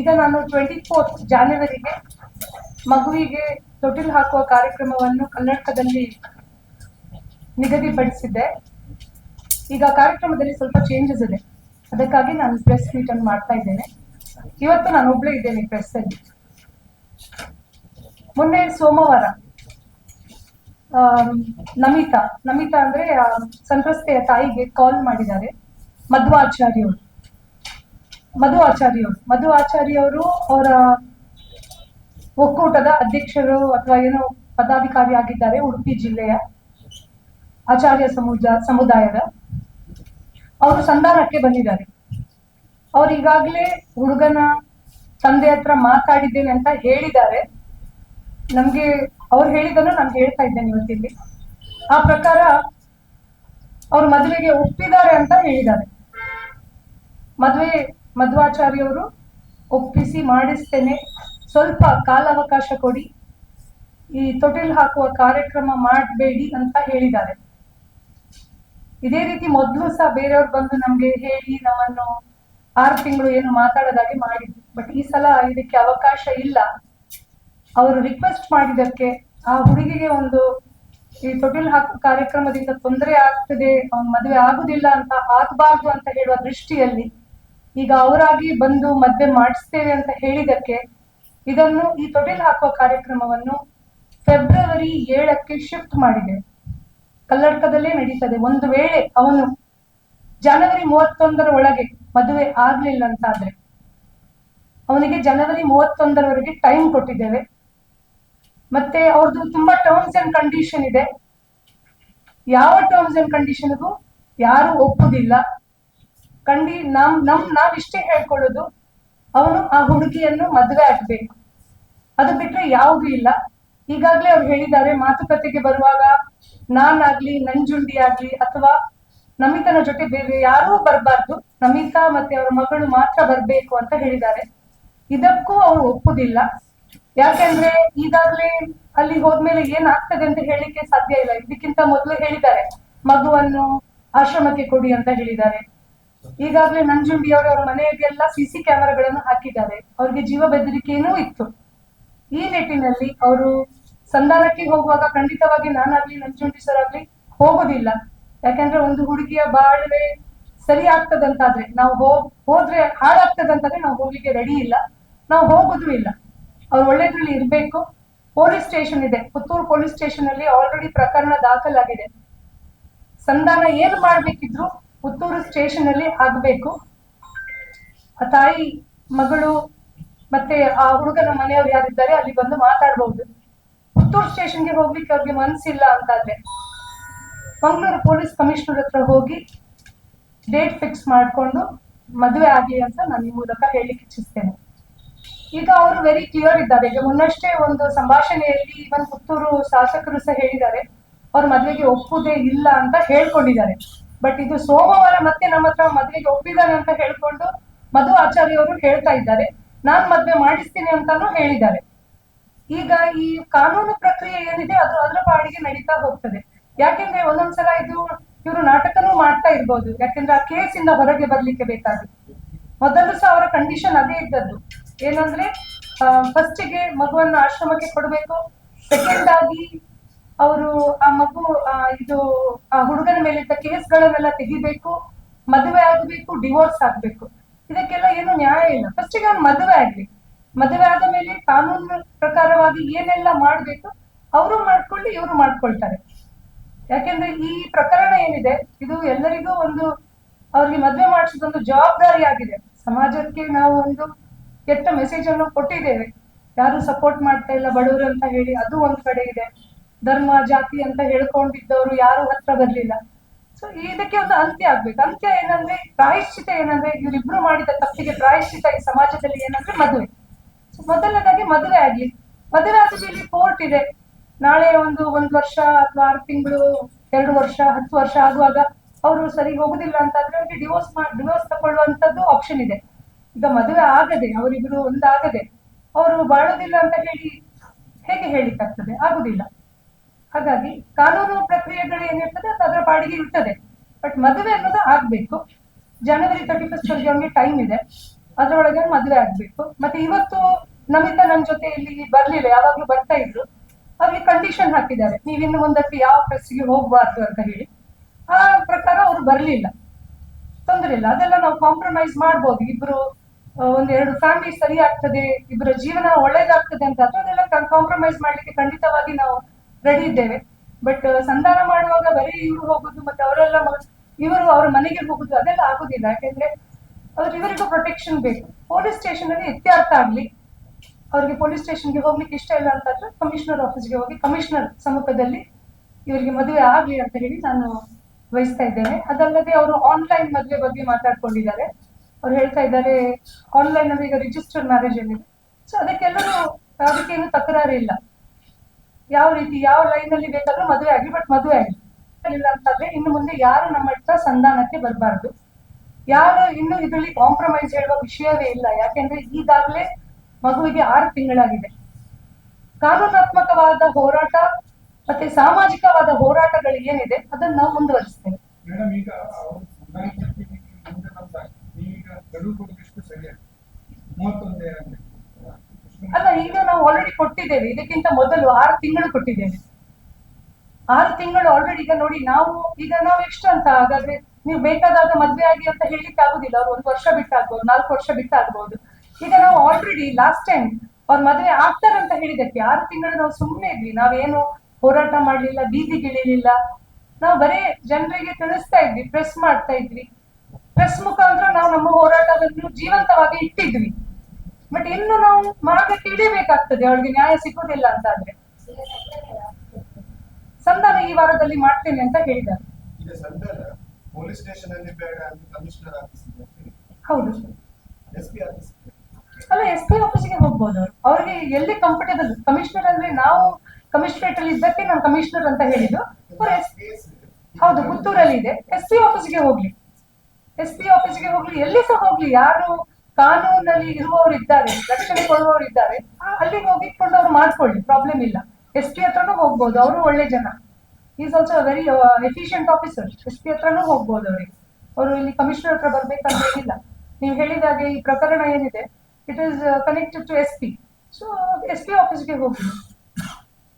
ಈಗ ನಾನು twenty fourth ಜಾನ್ವರಿಗೆ ಮಗುವಿಗೆ ತೊಟ್ಟಿಲು ಹಾಕುವ ಕಾರ್ಯಕ್ರಮವನ್ನು ಕರ್ನಾಟಕದಲ್ಲಿ ನಿಗದಿಪಡಿಸಿದ್ದೆ. ಈಗ ಕಾರ್ಯಕ್ರಮದಲ್ಲಿ ಸ್ವಲ್ಪ ಚೇಂಜಸ್ ಇದೆ. ಅದಕ್ಕಾಗಿ ನಾನು ಪ್ರೆಸ್ ಮೀಟ್ ಅನ್ನು ಮಾಡ್ತಾ ಇದ್ದೇನೆ. ಇವತ್ತು ನಾನು ಒಬ್ಳೇ ಇದ್ದೇನೆ ಪ್ರೆಸ್ ಅಲ್ಲಿ. ಮೊನ್ನೆ ಸೋಮವಾರ ನಮಿತಾ ನಮಿತಾ ಅಂದ್ರೆ ಸಂತ್ರಸ್ತೆಯ ತಾಯಿಗೆ ಕಾಲ್ ಮಾಡಿದ್ದಾರೆ. ಮಧ್ವಾಚಾರ್ಯವರು. ಮಧು ಆಚಾರ್ಯವರು ಮಧು ಆಚಾರ್ಯವರು ಅವರ ಒಕ್ಕೂಟದ ಅಧ್ಯಕ್ಷರು ಅಥವಾ ಏನೋ ಪದಾಧಿಕಾರಿ ಆಗಿದ್ದಾರೆ ಉಡುಪಿ ಜಿಲ್ಲೆಯ ಆಚಾರ್ಯ ಸಮುದ ಸಮುದಾಯದ. ಅವರು ಸಂಧಾನಕ್ಕೆ ಬಂದಿದ್ದಾರೆ. ಅವರು ಈಗಾಗಲೇ ಹುಡುಗನ ತಂದೆ ಹತ್ರ ಮಾತಾಡಿದ್ದೇನೆ ಅಂತ ಹೇಳಿದ್ದಾರೆ. ನಮ್ಗೆ ಅವ್ರು ಹೇಳಿದನ್ನು ನಾನು ಹೇಳ್ತಾ ಇದ್ದೇನೆ ಇವತ್ತಿಲ್ಲಿ. ಆ ಪ್ರಕಾರ ಅವ್ರು ಮದುವೆಗೆ ಒಪ್ಪಿದ್ದಾರೆ ಅಂತ ಹೇಳಿದ್ದಾರೆ. ಮದುವೆ ಮಧ್ವಾಚಾರ್ಯವರು ಒಪ್ಪಿಸಿ ಮಾಡಿಸ್ತೇನೆ. ಸ್ವಲ್ಪ ಕಾಲಾವಕಾಶ ಕೊಡಿ. ಈ ತೊಟಿಲ್ ಹಾಕುವ ಕಾರ್ಯಕ್ರಮ ಮಾಡಬೇಡಿ ಅಂತ ಹೇಳಿದ್ದಾರೆ. ಇದೇ ರೀತಿ ಮೊದಲು ಸಹ ಬೇರೆಯವ್ರು ಬಂದು ನಮ್ಗೆ ಹೇಳಿ ನಮ್ಮನ್ನು ಆರು ತಿಂಗಳು ಏನು ಮಾತಾಡೋದಾಗಿ ಮಾಡಿದ್ರು. ಬಟ್ ಈ ಸಲ ಇದಕ್ಕೆ ಅವಕಾಶ ಇಲ್ಲ. ಅವರು ರಿಕ್ವೆಸ್ಟ್ ಮಾಡಿದಕ್ಕೆ ಆ ಹುಡುಗಿಗೆ ಒಂದು ಈ ತೊಟಿಲ್ ಹಾಕುವ ಕಾರ್ಯಕ್ರಮದಿಂದ ತೊಂದರೆ ಆಗ್ತದೆ, ಅವ್ನ ಮದುವೆ ಆಗುದಿಲ್ಲ ಅಂತ ಆಗ್ಬಾರ್ದು ಅಂತ ಹೇಳುವ ದೃಷ್ಟಿಯಲ್ಲಿ ಈಗ ಅವರಾಗಿ ಬಂದು ಮದ್ವೆ ಮಾಡಿಸ್ತೇವೆ ಅಂತ ಹೇಳಿದಕ್ಕೆ ಇದನ್ನು ಈ ತೊಟ್ಟಿಲು ಹಾಕುವ ಕಾರ್ಯಕ್ರಮವನ್ನು ಫೆಬ್ರವರಿ ಏಳಕ್ಕೆ ಶಿಫ್ಟ್ ಮಾಡಿದೆ. ಕಲ್ಲಡ್ಕದಲ್ಲೇ ನಡೀತದೆ. ಒಂದು ವೇಳೆ ಅವನು ಜನವರಿ ಮೂವತ್ತೊಂದರ ಒಳಗೆ ಮದುವೆ ಆಗ್ಲಿಲ್ಲ ಅಂತಾದ್ರೆ, ಅವನಿಗೆ ಜನವರಿ ಮೂವತ್ತೊಂದರವರೆಗೆ ಟೈಮ್ ಕೊಟ್ಟಿದ್ದೇವೆ. ಮತ್ತೆ ಅವ್ರದ್ದು ತುಂಬಾ ಟರ್ಮ್ಸ್ ಅಂಡ್ ಕಂಡೀಷನ್ ಇದೆ. ಯಾವ ಟರ್ಮ್ಸ್ ಅಂಡ್ ಕಂಡೀಷನ್ಗೂ ಯಾರು ಒಪ್ಪುದಿಲ್ಲ. ಕಂಡಿ ನಮ್ ನಮ್ ಇಷ್ಟೇ ಹೇಳ್ಕೊಳ್ಳೋದು, ಅವನು ಆ ಹುಡುಗಿಯನ್ನು ಮದುವೆ ಆಗ್ಬೇಕು. ಅದು ಬಿಟ್ರೆ ಯಾವುದು ಇಲ್ಲ. ಈಗಾಗ್ಲೇ ಅವ್ರು ಹೇಳಿದ್ದಾರೆ, ಮಾತುಕತೆಗೆ ಬರುವಾಗ ನಾನಾಗ್ಲಿ, ನಂಜುಂಡಿ ಆಗ್ಲಿ, ಅಥವಾ ನಮಿತನ ಜೊತೆ ಬೇರೆ ಯಾರೂ ಬರಬಾರ್ದು. ನಮಿತಾ ಮತ್ತೆ ಅವರ ಮಗಳು ಮಾತ್ರ ಬರ್ಬೇಕು ಅಂತ ಹೇಳಿದ್ದಾರೆ. ಇದಕ್ಕೂ ಅವರು ಒಪ್ಪುದಿಲ್ಲ. ಯಾಕೆಂದ್ರೆ ಈಗಾಗ್ಲೇ ಅಲ್ಲಿ ಹೋದ್ಮೇಲೆ ಆಗ್ತದೆ ಅಂತ ಹೇಳಿಕ್ಕೆ ಸಾಧ್ಯ ಇಲ್ಲ. ಇದಕ್ಕಿಂತ ಮೊದಲು ಹೇಳಿದ್ದಾರೆ, ಮಗುವನ್ನು ಆಶ್ರಮಕ್ಕೆ ಕೊಡಿ ಅಂತ ಹೇಳಿದ್ದಾರೆ. ಈಗಾಗಲೇ ನಂಜುಂಡಿ ಅವರು ಅವರ ಮನೆಗೆಲ್ಲ ಸಿಸಿ ಕ್ಯಾಮೆರಾಗಳನ್ನು ಹಾಕಿದ್ದಾರೆ. ಅವ್ರಿಗೆ ಜೀವ ಬೆದರಿಕೆಯೂ ಇತ್ತು. ಈ ನಿಟ್ಟಿನಲ್ಲಿ ಅವರು ಸಂಧಾನಕ್ಕೆ ಹೋಗುವಾಗ ಖಂಡಿತವಾಗಿ ನಾನಾಗ್ಲಿ ನಂಜುಂಡಿ ಸರ್ ಆಗ್ಲಿ ಹೋಗೋದಿಲ್ಲ. ಯಾಕಂದ್ರೆ ಒಂದು ಹುಡುಗಿಯ ಬಾಳ್ವೆ ಸರಿ ಆಗ್ತದಂತಾದ್ರೆ ನಾವು ಹೋಗ್ ಹೋದ್ರೆ ಹಾಳಾಗ್ತದಂತಾದ್ರೆ ನಾವು ಹೋಗ್ಲಿಕ್ಕೆ ರೆಡಿ ಇಲ್ಲ. ನಾವು ಹೋಗೋದು ಇಲ್ಲ. ಅವ್ರು ಒಳ್ಳೆದ್ರಲ್ಲಿ ಇರ್ಬೇಕು. ಪೊಲೀಸ್ ಸ್ಟೇಷನ್ ಇದೆ. ಪುತ್ತೂರು ಪೊಲೀಸ್ ಸ್ಟೇಷನ್ ಅಲ್ಲಿ ಆಲ್ರೆಡಿ ಪ್ರಕರಣ ದಾಖಲಾಗಿದೆ. ಸಂಧಾನ ಏನು ಮಾಡ್ಬೇಕಿದ್ರು ಪುತ್ತೂರು ಸ್ಟೇಷನ್ ಅಲ್ಲಿ ಆಗ್ಬೇಕು. ಆ ತಾಯಿ, ಮಗಳು ಮತ್ತೆ ಆ ಹುಡುಗನ ಮನೆಯವ್ರು ಯಾರಿದ್ದಾರೆ, ಅಲ್ಲಿ ಬಂದು ಮಾತಾಡ್ಬಹುದು ಪುತ್ತೂರು ಸ್ಟೇಷನ್ಗೆ ಹೋಗ್ಲಿಕ್ಕೆ ಅವ್ರಿಗೆ ಮನಸ್ಸಿಲ್ಲ ಅಂತಾದ್ರೆ, ಮಂಗಳೂರು ಪೊಲೀಸ್ ಕಮಿಷನರ್ ಹತ್ರ ಹೋಗಿ ಡೇಟ್ ಫಿಕ್ಸ್ ಮಾಡ್ಕೊಂಡು ಮದುವೆ ಆಗ್ಲಿ ಅಂತ ನಾನು ಈ ಮೂಲಕ ಹೇಳಲಿಕ್ಕೆ ಇಚ್ಛಿಸ್ತೇನೆ. ಈಗ ಅವರು ವೆರಿ ಕ್ಲಿಯರ್ ಇದ್ದಾರೆ. ಈಗ ಮುನ್ನಷ್ಟೇ ಒಂದು ಸಂಭಾಷಣೆಯಲ್ಲಿ ಇವನ್ ಪುತ್ತೂರು ಶಾಸಕರು ಸಹ ಹೇಳಿದ್ದಾರೆ, ಅವ್ರ ಮದುವೆಗೆ ಒಪ್ಪುದೇ ಇಲ್ಲ ಅಂತ ಹೇಳ್ಕೊಂಡಿದ್ದಾರೆ. ಬಟ್ ಇದು ಸೋಮವಾರ ಮತ್ತೆ ನಮ್ಮ ಹತ್ರ ಮದ್ವೆಗೆ ಒಪ್ಪಿದ್ದಾರೆ ಅಂತ ಹೇಳ್ಕೊಂಡು ಮಧು ಆಚಾರ್ಯ ಅವರು ಹೇಳ್ತಾ ಇದ್ದಾರೆ. ನಾನ್ ಮದ್ವೆ ಮಾಡಿಸ್ತೀನಿ ಅಂತಾನು ಹೇಳಿದ್ದಾರೆ. ಈಗ ಈ ಕಾನೂನು ಪ್ರಕ್ರಿಯೆ ಏನಿದೆ ಅದು ಅದರ ಪಾಡಿಗೆ ನಡೀತಾ ಹೋಗ್ತದೆ. ಯಾಕೆಂದ್ರೆ ಒಂದೊಂದ್ಸಲ ಇದು ಇವರು ನಾಟಕನೂ ಮಾಡ್ತಾ ಇರ್ಬೋದು. ಯಾಕೆಂದ್ರೆ ಆ ಕೇಸ್ ಇಂದ ಹೊರಗೆ ಬರ್ಲಿಕ್ಕೆ ಬೇಕಾಗಿತ್ತು. ಮೊದಲು ಸಹ ಅವರ ಕಂಡೀಷನ್ ಅದೇ ಇದ್ದದ್ದು. ಏನಂದ್ರೆ ಫಸ್ಟಿಗೆ ಮಗುವನ್ನು ಆಶ್ರಮಕ್ಕೆ ಕೊಡಬೇಕು. ಸೆಕೆಂಡ್ ಆಗಿ ಅವರು ಆ ಮಗು ಇದು, ಆ ಹುಡುಗನ ಮೇಲಿದ್ದ ಕೇಸ್ಗಳನ್ನೆಲ್ಲ ತೆಗಿಬೇಕು, ಮದುವೆ ಆಗಬೇಕು ಡಿವೋರ್ಸ್ ಆಗ್ಬೇಕು. ಇದಕ್ಕೆಲ್ಲ ಏನು ನ್ಯಾಯ ಇಲ್ಲ. ಫಸ್ಟಿಗೆ ಅವ್ನು ಮದುವೆ ಆಗ್ಲಿ. ಮದುವೆ ಆದ ಮೇಲೆ ಕಾನೂನು ಪ್ರಕಾರವಾಗಿ ಏನೆಲ್ಲ ಮಾಡ್ಬೇಕು, ಅವರು ಮಾಡ್ಕೊಳ್ಳಿ, ಇವರು ಮಾಡ್ಕೊಳ್ತಾರೆ. ಯಾಕೆಂದ್ರೆ ಈ ಪ್ರಕರಣ ಏನಿದೆ, ಇದು ಎಲ್ಲರಿಗೂ ಒಂದು, ಅವ್ರಿಗೆ ಮದುವೆ ಮಾಡಿಸೋದೊಂದು ಜವಾಬ್ದಾರಿ ಆಗಿದೆ. ಸಮಾಜಕ್ಕೆ ನಾವು ಒಂದು ಕೆಟ್ಟ ಮೆಸೇಜ್ ಅನ್ನು ಕೊಟ್ಟಿದ್ದೇವೆ. ಯಾರು ಸಪೋರ್ಟ್ ಮಾಡ್ತಾ ಇಲ್ಲ, ಬಡವರು ಅಂತ ಹೇಳಿ ಅದು ಒಂದ್ ಕಡೆ ಇದೆ. ಧರ್ಮ, ಜಾತಿ ಅಂತ ಹೇಳ್ಕೊಂಡಿದ್ದವರು ಯಾರು ಹತ್ರ ಬರ್ಲಿಲ್ಲ. ಸೊ ಇದಕ್ಕೆ ಒಂದು ಅಂತ್ಯ ಆಗ್ಬೇಕು. ಅಂತ್ಯ ಏನಂದ್ರೆ, ಪ್ರಾಯಶ್ಚಿತ ಏನಂದ್ರೆ, ಇವರಿಬ್ರು ಮಾಡಿದ ತಪ್ಪಿಗೆ ಪ್ರಾಯಶ್ಚಿತ ಈ ಸಮಾಜದಲ್ಲಿ ಏನಂದ್ರೆ ಮದುವೆ. ಸೊ ಮೊದಲನೇದಾಗಿ ಮದುವೆ ಆಗ್ಲಿ. ಮದುವೆ ಆದ ಮೇಲೆ ಕೋರ್ಟ್ ಇದೆ. ನಾಳೆ ಒಂದು, ಒಂದ್ ವರ್ಷ ಅಥವಾ ಆರು ತಿಂಗಳು, ಎರಡು ವರ್ಷ, ಹತ್ತು ವರ್ಷ ಆಗುವಾಗ ಅವರು ಸರಿ ಹೋಗುದಿಲ್ಲ ಅಂತಂದ್ರೆ ಅವ್ರಿಗೆ ಡಿವೋರ್ಸ್ ಡಿವೋರ್ಸ್ ತಗೊಳ್ಳುವಂತದ್ದು ಆಪ್ಷನ್ ಇದೆ. ಈಗ ಮದುವೆ ಆಗದೆ, ಅವರಿಬ್ರು ಒಂದಾಗದೆ, ಅವರು ಬಾಳೋದಿಲ್ಲ ಅಂತ ಹೇಳಿ ಹೇಗೆ ಹೇಳಿಕ್ಕಾಗ್ತದೆ? ಆಗುದಿಲ್ಲ. ಹಾಗಾಗಿ ಕಾನೂನು ಪ್ರಕ್ರಿಯೆಗಳು ಏನಿರ್ತದೆ ಅದು ಅದರ ಪಾಡಿಗೆ ಇರ್ತದೆ. ಬಟ್ ಮದುವೆ ಅನ್ನೋದು ಆಗ್ಬೇಕು. ಜನವರಿ ತರ್ಟಿ ಫಸ್ಟ್ ಅವ್ರಿಗೆ ಟೈಮ್ ಇದೆ. ಅದರೊಳಗೆ ಮದುವೆ ಆಗ್ಬೇಕು. ಮತ್ತೆ ಇವತ್ತು ನಮಿತ ನಮ್ ಜೊತೆ ಇಲ್ಲಿ ಬರ್ಲಿಲ್ಲ, ಯಾವಾಗ್ಲೂ ಬರ್ತಾ ಇದ್ರು. ಅವ್ರಿಗೆ ಕಂಡೀಷನ್ ಹಾಕಿದ್ದಾರೆ. ನೀವ್ ಇನ್ನು ಮುಂದಕ್ಕೆ ಯಾವ ಪ್ರೆಸ್ಗೆ ಹೋಗ್ಬಾರ್ದು ಅಂತ ಹೇಳಿ. ಆ ಪ್ರಕಾರ ಅವ್ರು ಬರ್ಲಿಲ್ಲ. ತೊಂದರೆ ಇಲ್ಲ. ಅದೆಲ್ಲ ನಾವು ಕಾಂಪ್ರಮೈಸ್ ಮಾಡ್ಬೋದು. ಇಬ್ರು ಒಂದೆರಡು ಫ್ಯಾಮಿಲಿ ಸರಿ ಆಗ್ತದೆ ಇಬ್ಬರ ಜೀವನ ಒಳ್ಳೇದಾಗ್ತದೆ ಅಂತ, ಅದನ್ನೆಲ್ಲ ಕಾಂಪ್ರಮೈಸ್ ಮಾಡ್ಲಿಕ್ಕೆ ಖಂಡಿತವಾಗಿ ನಾವು ರೆಡಿ ಇದ್ದೇವೆ. ಬಟ್ ಸಂಧಾನ ಮಾಡುವಾಗ ಬರೀ ಇವ್ರು ಹೋಗುದು ಮತ್ತೆ ಅವರೆಲ್ಲ ಇವರು ಅವ್ರ ಮನೆಗೆ ಹೋಗುದು ಅದೆಲ್ಲ ಆಗುದಿಲ್ಲ. ಯಾಕೆಂದ್ರೆ ಅವ್ರ ಇವರಿಗೂ ಪ್ರೊಟೆಕ್ಷನ್ ಬೇಕು. ಪೊಲೀಸ್ ಸ್ಟೇಷನ್ ಅಲ್ಲಿ ಇತ್ಯರ್ಥ ಆಗ್ಲಿ, ಅವ್ರಿಗೆ ಪೊಲೀಸ್ ಸ್ಟೇಷನ್ಗೆ ಹೋಗ್ಲಿಕ್ಕೆ ಇಷ್ಟ ಇಲ್ಲ ಅಂತಂದ್ರೆ ಕಮಿಷನರ್ ಆಫೀಸ್ಗೆ ಹೋಗಿ ಕಮಿಷನರ್ ಸಮ್ಮುಖದಲ್ಲಿ ಇವರಿಗೆ ಮದುವೆ ಆಗ್ಲಿ ಅಂತ ಹೇಳಿ ನಾನು ವಹಿಸ್ತಾ ಇದ್ದೇನೆ. ಅದಲ್ಲದೆ ಅವರು ಆನ್ಲೈನ್ ಮದುವೆ ಬಗ್ಗೆ ಮಾತಾಡ್ಕೊಂಡಿದ್ದಾರೆ. ಅವ್ರು ಹೇಳ್ತಾ ಇದ್ದಾರೆ ಆನ್ಲೈನ್ ಅಲ್ಲಿ ಈಗ ರಿಜಿಸ್ಟರ್ ಮ್ಯಾರೇಜ್ ಏನಿದೆ ಸೊ ಅದಕ್ಕೆಲ್ಲರೂ ಅದಕ್ಕೇನು ತಕರಾರು ಇಲ್ಲ. ಯಾವ ರೀತಿ, ಯಾವ ಲೈನ್ ಅಲ್ಲಿ ಬೇಕಾದ್ರೂ ಮದುವೆ ಆಗಲಿ ಬಟ್ ಮದುವೆ ಆಗಲಿ ಇಲ್ಲ ಅಂತಂದ್ರೆ ಇನ್ನು ಮುಂದೆ ಯಾರು ನಮ್ಮ ಹತ್ರ ಸಂಧಾನಕ್ಕೆ ಬರಬಾರ್ದು. ಯಾರು ಇನ್ನು ಇದರಲ್ಲಿ ಕಾಂಪ್ರಮೈಸ್ ಹೇಳುವ ವಿಷಯವೇ ಇಲ್ಲ. ಯಾಕೆಂದ್ರೆ ಈಗಾಗಲೇ ಮಗುವಿಗೆ ಆರು ತಿಂಗಳಾಗಿದೆ. ಕಾನೂನಾತ್ಮಕವಾದ ಹೋರಾಟ ಮತ್ತೆ ಸಾಮಾಜಿಕವಾದ ಹೋರಾಟಗಳು ಏನಿದೆ, ಅದನ್ನ ನಾವು ಮುಂದುವರಿಸ್ತೇವೆ. ಮೇಡಮ್ ಆಲ್ರೆಡಿ ಕೊಟ್ಟಿದ್ದೇವೆ. ಇದಕ್ಕಿಂತ ಮೊದಲು ಆರು ತಿಂಗಳು ಕೊಟ್ಟಿದ್ದೇವೆ. ಆರು ತಿಂಗಳು ಆಲ್ರೆಡಿ ಈಗ ನೋಡಿ ನಾವು, ಈಗ ನಾವು ಎಷ್ಟು ಅಂತ ಹಾಗಾದ್ರೆ ನೀವು ಬೇಕಾದಾಗ ಮದ್ವೆ ಆಗಿ ಅಂತ ಹೇಳಿಕ್ಕೆ ಆಗುದಿಲ್ಲ. ಅವ್ರು ಒಂದು ವರ್ಷ ಬಿಟ್ಟಾಗ್ಬೋದು, ನಾಲ್ಕು ವರ್ಷ ಬಿಟ್ಟಾಗ್ಬೋದು. ಈಗ ನಾವು ಆಲ್ರೆಡಿ ಲಾಸ್ಟ್ ಟೈಮ್ ಅವ್ರ ಮದ್ವೆ ಆಗ್ತಾರಂತ ಹೇಳಿದಕ್ಕೆ ಆರು ತಿಂಗಳು ನಾವು ಸುಮ್ಮನೆ ಇದ್ವಿ. ನಾವೇನು ಹೋರಾಟ ಮಾಡ್ಲಿಲ್ಲ ಬೀದಿಗಿಳಿಲಿಲ್ಲ ನಾವು ಬರೇ ಜನರಿಗೆ ತಿಳಿಸ್ತಾ ಇದ್ವಿ ಪ್ರೆಸ್ ಮಾಡ್ತಾ ಇದ್ವಿ. ಪ್ರೆಸ್ ಮುಖಾಂತರ ನಾವು ನಮ್ಮ ಹೋರಾಟವನ್ನು ಜೀವಂತವಾಗಿ ಇಟ್ಟಿದ್ವಿ. ಬಟ್ ಇನ್ನು ನಾವು ಮಾರ್ಗಕ್ಕೆ ಇಳಿಬೇಕಾಗ್ತದೆ ಅವಳಿಗೆ ನ್ಯಾಯ ಸಿಗೋದಿಲ್ಲ ಅಂತ ಆದ್ರೆ ಸಂಧಾನ ಈ ವಾರದಲ್ಲಿ ಮಾಡ್ತೇನೆ ಅಂತ ಹೇಳಿದ್ದಾರೆ ಪೊಲೀಸ್ ಸ್ಟೇಷನ್ ಅಲ್ಲಿ ಬೇಡ ಅಂತ ಕಮಿಷನರ್ ಆಫೀಸ್ ಹೌದು. ಎಸ್ಪಿ ಆಫೀಸ್ ಅಲ್ಲ ಎಸ್ಪಿ ಆಫೀಸ್ಗೆ ಹೋಗ್ಬೋದು ಅವ್ರು. ಅವ್ರಿಗೆ ಎಲ್ಲಿ ಕಂಫರ್ಟೇಬಲ್ ಕಮಿಷನರ್ ಅಂದ್ರೆ ನಾವು ಕಮಿಷನರೇಟ್ ಅಲ್ಲಿ ಇದ್ದಕ್ಕೆ ನಾನು ಕಮಿಷನರ್ ಅಂತ ಹೇಳಿದ್ದು. ಹೌದು ಪುತ್ತೂರಲ್ಲಿ ಇದೆ. ಎಸ್ ಪಿ ಆಫೀಸ್ಗೆ ಹೋಗ್ಲಿ. ಎಸ್ ಪಿ ಆಫೀಸ್ಗೆ ಹೋಗ್ಲಿ ಎಲ್ಲಿ ಸಹ ಹೋಗ್ಲಿ. ಯಾರು ಕಾನೂನಲ್ಲಿ ಇರುವವರು ಇದ್ದಾರೆ, ರಕ್ಷಣೆ ಕೊಡುವವರು ಇದ್ದಾರೆ ಅಲ್ಲಿಗೆ ಹೋಗಿಟ್ಕೊಂಡು ಅವ್ರು ಮಾಡ್ಕೊಳ್ಳಿ ಪ್ರಾಬ್ಲಮ್ ಇಲ್ಲ. ಎಸ್ ಪಿ ಹತ್ರನೂ ಹೋಗ್ಬೋದು, ಅವರು ಒಳ್ಳೆ ಜನ. Is also very efficient officer S P ಹತ್ರನೂ ಹೋಗ್ಬೋದು ಅವರಿಗೆ. ಅವರು ಇಲ್ಲಿ ಕಮಿಷನರ್ ಹತ್ರ ಬರ್ಬೇಕಂತ ಏನಿಲ್ಲ. ನೀವು ಹೇಳಿದಾಗೆ ಈ ಪ್ರಕರಣ ಏನಿದೆ it is connected to S P so S P ಆಫೀಸ್ಗೆ ಹೋಗಿ